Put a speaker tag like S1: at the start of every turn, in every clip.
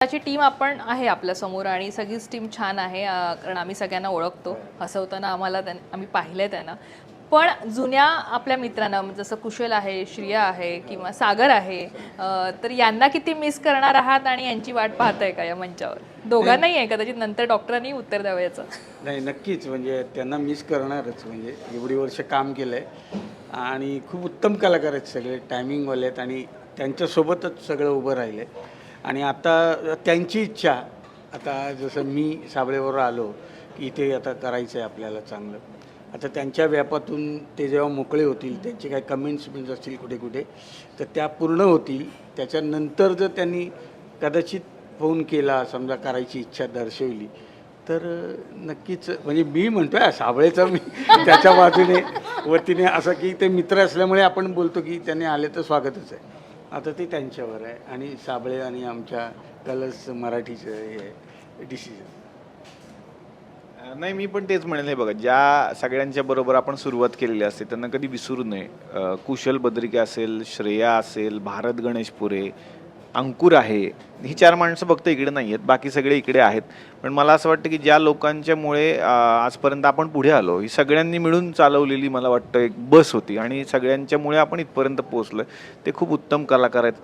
S1: त्याची टीम आपण आहे आपल्यासमोर आणि सगळीच टीम छान आहे कारण आम्ही सगळ्यांना ओळखतो. हसवताना आम्हाला त्यां- आम्ही पाहिलंय त्यांना. पण जुन्या आपल्या मित्रांना म्हणजे जसं कुशल आहे श्रिया आहे किंवा सागर आहे तर यांना किती मिस करणार आहात आणि यांची वाट पाहताय का या मंचावर? दोघांनाही आहे कदाचित नंतर डॉक्टरांनी उत्तर द्यावं याचं.
S2: नाही नक्कीच. म्हणजे त्यांना मिस करणारच. म्हणजे एवढी वर्ष काम केलं आहे आणि खूप उत्तम कलाकार आहेत सगळे. टायमिंगवाले आहेत आणि त्यांच्यासोबतच सगळं उभं राहिलं आहे आणि आता त्यांची इच्छा. आता जसं मी साबळेवर आलो की इथे आता करायचं आहे आपल्याला चांगलं. आता त्यांच्या व्यापातून ते जेव्हा मोकळे होतील त्यांचे काही कमेंट्स बिन्स असतील कुठे कुठे तर त्या पूर्ण होतील. त्याच्यानंतर जर त्यांनी कदाचित फोन केला समजा करायची इच्छा दर्शवली तर नक्कीच म्हणजे मी म्हणतोय हा, साबळेचा मी त्याच्या बाजूने वतीने असं की ते मित्र असल्यामुळे आपण बोलतो की त्यांनी आले तर स्वागतच आहे. आता ते त्यांच्यावर आहे. आणि साबळे आणि आमच्या कलर्स मराठीचं हे डिसिजन
S3: नाही मी पण तेच म्हणेल. बघा ज्या सगळ्यांच्या बरोबर आपण सुरुवात केलेली असते त्यांना कधी विसरू नये. कुशल बद्रिके असेल श्रेया असेल भारत गणेशपुरे अंकुर आहे. ही चार माणसं फक्त इकडे नाही आहेत बाकी सगळे इकडे आहेत. पण मला असं वाटतं की ज्या लोकांच्यामुळे आजपर्यंत आपण पुढे आलो ही सगळ्यांनी मिळून चालवलेली मला वाटतं एक बस होती. आणि सगळ्यांच्यामुळे आपण इथपर्यंत पोहोचलो ते खूप उत्तम कलाकार आहेत.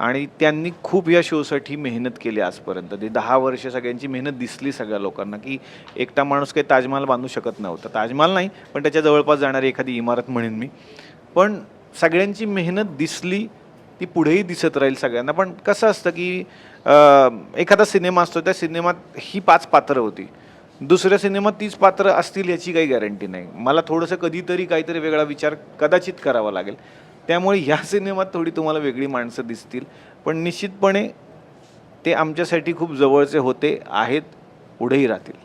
S3: आणि त्यांनी खूप या शोसाठी मेहनत केली आजपर्यंत. ते दहा वर्ष सगळ्यांची मेहनत दिसली सगळ्या लोकांना की एकटा माणूस काही ताजमहाल बांधू शकत नव्हता. ताजमहाल नाही पण त्याच्या जवळपास जाणारी एखादी इमारत म्हणेन मी. पण सगळ्यांची मेहनत दिसली ती पुढेही दिसत राहील सगळ्यांना. पण कसं असतं की एखादा सिनेमा असतो त्या सिनेमात ही पाच पात्रं होती. दुसऱ्या सिनेमात तीच पात्र असतील याची काही गॅरंटी नाही. मला थोडंसं कधीतरी काहीतरी वेगळा विचार कदाचित करावा लागेल. त्यामुळे ह्या सिनेमात थोडी तुम्हाला वेगळी माणसं दिसतील. पण निश्चितपणे ते आमच्यासाठी खूप जवळचे होते आहेत पुढेही राहतील.